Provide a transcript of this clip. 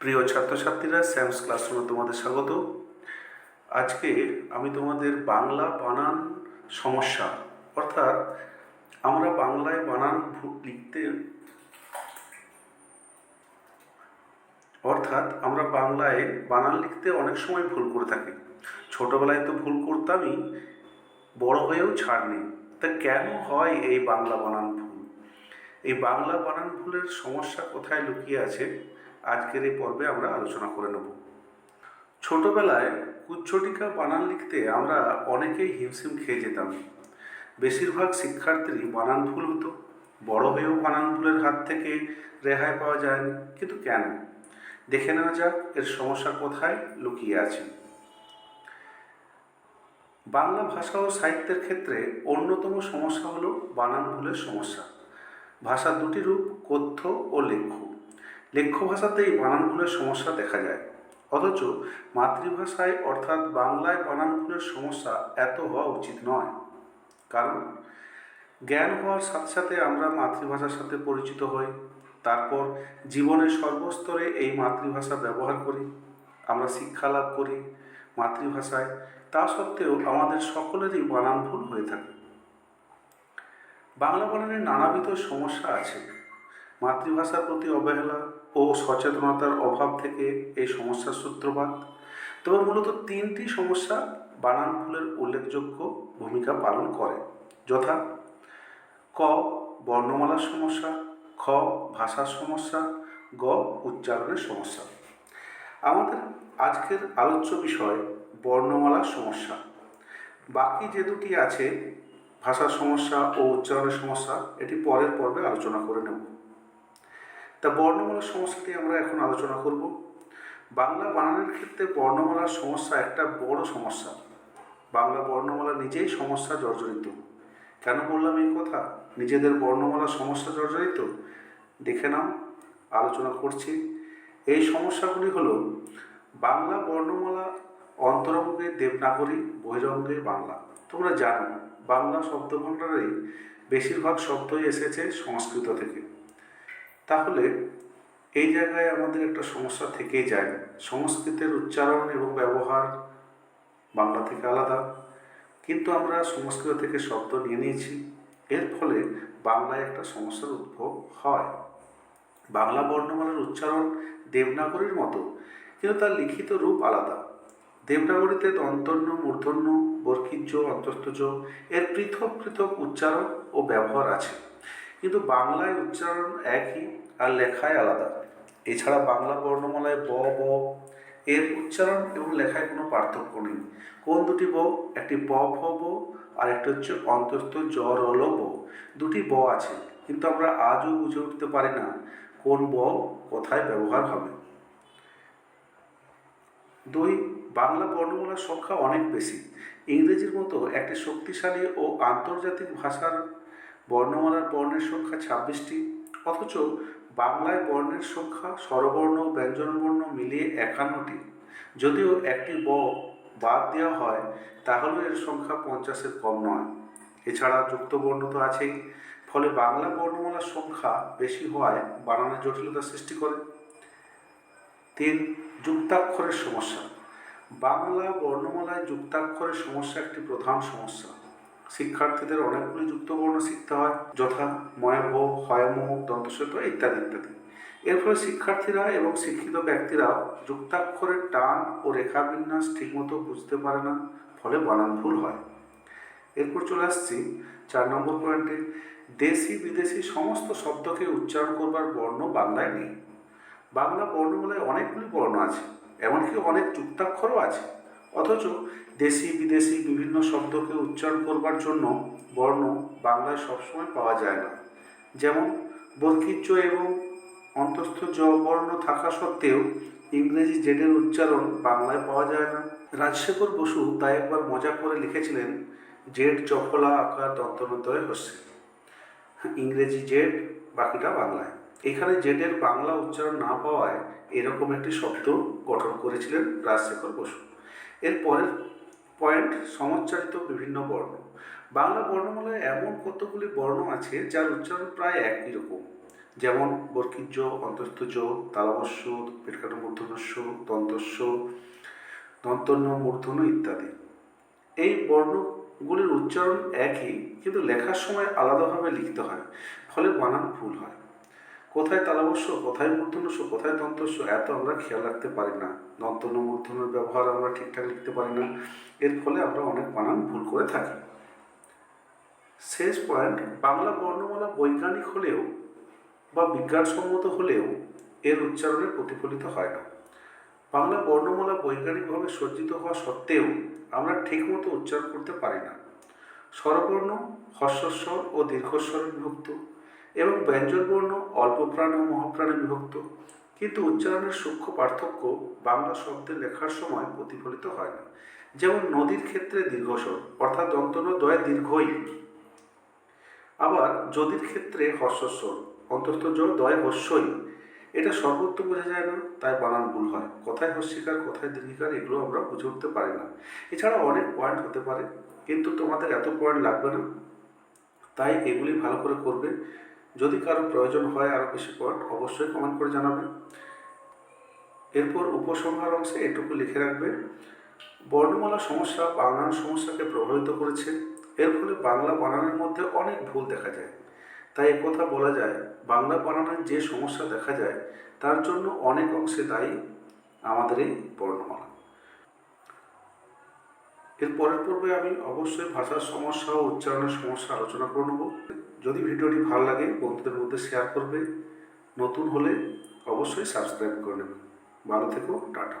প্রিয় ছাত্রছাত্রীরা স্যামস ক্লাসরুমে তোমাদের স্বাগত। আজকে আমি তোমাদের বাংলা বানান সমস্যা, অর্থাৎ আমরা বাংলায় বানান লিখতে, অর্থাৎ আমরা বাংলায় বানান লিখতে অনেক সময় ভুল করে থাকি। ছোটবেলায় তো ভুল করতামই, বড় হয়েও ছাড় তা কেন হয় এই বাংলা বানান ভুল? এই বাংলা বানান ভুলের সমস্যা কোথায় লুকিয়ে আছে? আজকের এই পর্বে আমরা আলোচনা করে নেব। ছোটবেলায় কুচ্ছটিকা বানান লিখতে আমরা অনেকেই হিমশিম খেয়ে যেতাম। বেশিরভাগ শিক্ষার্থীরই বানান ভুল হতো। বড় হয়েও বানান ভুলের হাত থেকে রেহাই পাওয়া যায়নি। কিন্তু কেন? দেখে নেওয়া যাক, এর সমস্যা কোথায় লুকিয়ে আছে। বাংলা ভাষা ও সাহিত্যের ক্ষেত্রে অন্যতম সমস্যা হলো বানান ভুলের সমস্যা। ভাষা দুটি রূপ, কথ্য ও লেখ্য। লেখ্য ভাষাতেই বানান ভুলের সমস্যা দেখা যায়। অথচ মাতৃভাষায় অর্থাৎ বাংলায় বানান ভুলের সমস্যা এত হওয়া উচিত নয়। কারণ জ্ঞান হওয়ার সাথে সাথে আমরা মাতৃভাষার সাথে পরিচিত হই। তারপর জীবনের সর্বস্তরে এই মাতৃভাষা ব্যবহার করি। আমরা শিক্ষা লাভ করি মাতৃভাষায়। তা সত্ত্বেও আমাদের সকলেরই বানান ভুল হয়ে থাকে। বাংলা বানানের নানাবিধ সমস্যা আছে। মাতৃভাষার প্রতি অবহেলা ও সচেতনতার অভাব থেকে এই সমস্যার সূত্রপাত। তবে মূলত তিনটি সমস্যা বানান ভুলের উল্লেখযোগ্য ভূমিকা পালন করে, যথা ক, বর্ণমালার সমস্যা, খ, ভাষার সমস্যা, গ, উচ্চারণের সমস্যা। আমাদের আজকের আলোচ্য বিষয় বর্ণমালার সমস্যা। বাকি যে দুটি আছে, ভাষার সমস্যা ও উচ্চারণের সমস্যা, এটি পরের পর্বে আলোচনা করে নেব। তা বর্ণমালার সমস্যাটি আমরা এখন আলোচনা করব। বাংলা বানানের ক্ষেত্রে বর্ণমালার সমস্যা একটা বড় সমস্যা। বাংলা বর্ণমালা নিজেই সমস্যা জর্জরিত। কেন বললাম এই কথা? নিজেদের বর্ণমালার সমস্যা জর্জরিত? দেখে নাও, আলোচনা করছি। এই সমস্যাগুলি হলো, বাংলা বর্ণমালা অন্তরঙ্গে দেবনাগরী, বহিরঙ্গে বাংলা। তোমরা জানো, বাংলা শব্দভাণ্ডারে বেশিরভাগ শব্দই এসেছে সংস্কৃত থেকে। তাহলে এই জায়গায় আমাদের একটা সমস্যা থেকেই যায়। সংস্কৃতের উচ্চারণ এবং ব্যবহার বাংলা থেকে আলাদা। কিন্তু আমরা সংস্কৃত থেকে শব্দ নিয়ে নিয়েছি। এর ফলে বাংলায় একটা সমস্যার উদ্ভব হয়। বাংলা বর্ণমালার উচ্চারণ দেবনাগরীর মতো, কিন্তু তার লিখিত রূপ আলাদা। দেবনাগরীতে দন্তন্য, মূর্ধন্য বর্কিজ্য অন্তস্থজ, এর পৃথক পৃথক উচ্চারণ ও ব্যবহার আছে। কিন্তু বাংলায় উচ্চারণ একই আর লেখায় আলাদা। এছাড়া বাংলা বর্ণমালায় ব ব এর উচ্চারণ এবং লেখায় কোনো পার্থক্য নেই। কোন দুটি ব? একটি প, ফ, ব আর একটা হচ্ছে অন্তস্থ জ, র, ল, ব। দুটি ব আছে, কিন্তু আমরা আজও বুঝে উঠতে পারি না কোন ব কোথায় ব্যবহার হবে। দুই, বাংলা বর্ণমালার সংখ্যা অনেক বেশি। ইংরেজির মতো একটি শক্তিশালী ও আন্তর্জাতিক ভাষার বর্ণমালার বর্ণের সংখ্যা ছাব্বিশটি। অথচ বাংলায় বর্ণের সংখ্যা স্বরবর্ণ, ব্যঞ্জনবর্ণ মিলিয়ে একান্নটি। যদিও একটি ব বাদ দেওয়া হয়, তাহলেও এর সংখ্যা পঞ্চাশের কম নয়। এছাড়া যুক্তবর্ণ তো আছেই। ফলে বাংলা বর্ণমালার সংখ্যা বেশি হওয়ায় বানানের জটিলতা সৃষ্টি করে। তিন, যুক্তাক্ষরের সমস্যা। বাংলা বর্ণমালায় যুক্তাক্ষরের সমস্যা একটি প্রধান সমস্যা। শিক্ষার্থীদের অনেকগুলি যুক্তবর্ণ শিখতে হয়, যথা ময়ভ হয়ম দন্তস্বত ইত্যাদি ইত্যাদি। এর ফলে শিক্ষার্থীরা এবং শিক্ষিত ব্যক্তিরা যুক্তাক্ষরের টান ও রেখাবিন্যাস ঠিকমতো বুঝতে পারে না, ফলে বানান ভুল হয়। এরপর চলে আসছি চার নম্বর পয়েন্টে। দেশি বিদেশি সমস্ত শব্দকে উচ্চারণ করবার বর্ণ বাংলায় নেই। বাংলা বর্ণমালায় অনেকগুলি বর্ণ আছে, এমনকি অনেক যুক্তাক্ষরও আছে। অথচ দেশি বিদেশি বিভিন্ন শব্দকে উচ্চারণ করবার জন্য বর্ণ বাংলায় সবসময় পাওয়া যায় না। যেমন বর্কিচ্য এবং অন্তস্থ বর্ণ থাকা সত্ত্বেও ইংরেজি জেডের উচ্চারণ বাংলায় পাওয়া যায় না। রাজশেখর বসু তাই একবার মজা করে লিখেছিলেন, জেড চফলা আকার দন্তনতয় হচ্ছে ইংরেজি জেড, বাকিটা বাংলায়। এখানে জেডের বাংলা উচ্চারণ না পাওয়ায় এরকম একটি শব্দ গঠন করেছিলেন রাজশেখর বসু। এর পরের পয়েন্ট সমচ্চারিত বিভিন্ন বর্ণ। বাংলা বর্ণমালায় এমন কতগুলি বর্ণ আছে যার উচ্চারণ প্রায় একই রকম? যেমন বর্কিজ অন্তস্থ তালাবস্য, পেটকাটা মূর্ধনস্য দন্তস্য দন্তন্য, মূর্ধন্য ইত্যাদি। এই বর্ণগুলির উচ্চারণ একই, কিন্তু লেখার সময় আলাদাভাবে লিখতে হয়, ফলে বানান ভুল হয়। কোথায় তালাবস্য, কোথায় মূর্ধন্যস্য, কোথায় দন্তস্য, এত আমরা খেয়াল রাখতে পারি না। দন্তন্য মূর্ধন্যের ব্যবহার আমরা ঠিকঠাক লিখতে পারি না। এর ফলে আমরা অনেক বানান ভুল করে থাকি। শেষ পয়েন্ট বাংলা বর্ণমালা বৈজ্ঞানিক হলেও বা বিজ্ঞানসম্মত হলেও এর উচ্চারণে প্রতিফলিত হয় না। বাংলা বর্ণমালা বৈজ্ঞানিকভাবে সজ্জিত হওয়া সত্ত্বেও আমরা ঠিকমতো উচ্চারণ করতে পারি না। স্বরবর্ণ হর্ষস্বর ও দীর্ঘস্বরে বিভক্ত। এবং ব্যঞ্জনবর্ণ অল্প প্রাণ ও মহাপ্রাণে বিভক্ত। কিন্তু উচ্চারণের সূক্ষ্ম পার্থক্য বাংলা শব্দে লেখার সময় প্রতিফলিত হয় না। যেমন নদীর ক্ষেত্রে দীর্ঘস্বর, অর্থাৎ দন্তন দয় দীর্ঘই। আবার যদির ক্ষেত্রে হর্ষস্বর অন্তস্থ জ দয় হস্যই। এটা সর্বত্র বোঝা যায় না, তাই বানান ভুল হয়। কোথায় হস্যিকার, কোথায় দীর্ঘিকার, এগুলো আমরা বুঝে উঠতে পারি না। এছাড়া অনেক পয়েন্ট হতে পারে, কিন্তু তোমাদের এত পয়েন্ট লাগবে না। তাই এগুলি ভালো করে করবে। যদি কারও প্রয়োজন হয় আরও বেশি পয়েন্ট অবশ্যই কমেন্ট করে জানাবে। এরপর উপসংহার অংশে এটুকু লিখে রাখবে, বর্ণমালা সমস্যা বাংলার সমস্যাকে প্রভাবিত করেছে। এর ফলে বাংলা বানানের মধ্যে অনেক ভুল দেখা যায়। তাই কথা বলা যায়, বাংলা বানানের যে সমস্যা দেখা যায়, তার জন্য অনেক অংশে দায়ী আমাদের এই বর্ণমালা। এর পরের পর্বে আমি অবশ্যই ভাষার সমস্যা ও উচ্চারণের সমস্যা আলোচনা করে নেব। যদি ভিডিওটি ভালো লাগে, বন্ধুদের মধ্যে শেয়ার করবে। নতুন হলে অবশ্যই সাবস্ক্রাইব করে নেবে ভালো থেকো, টাটা।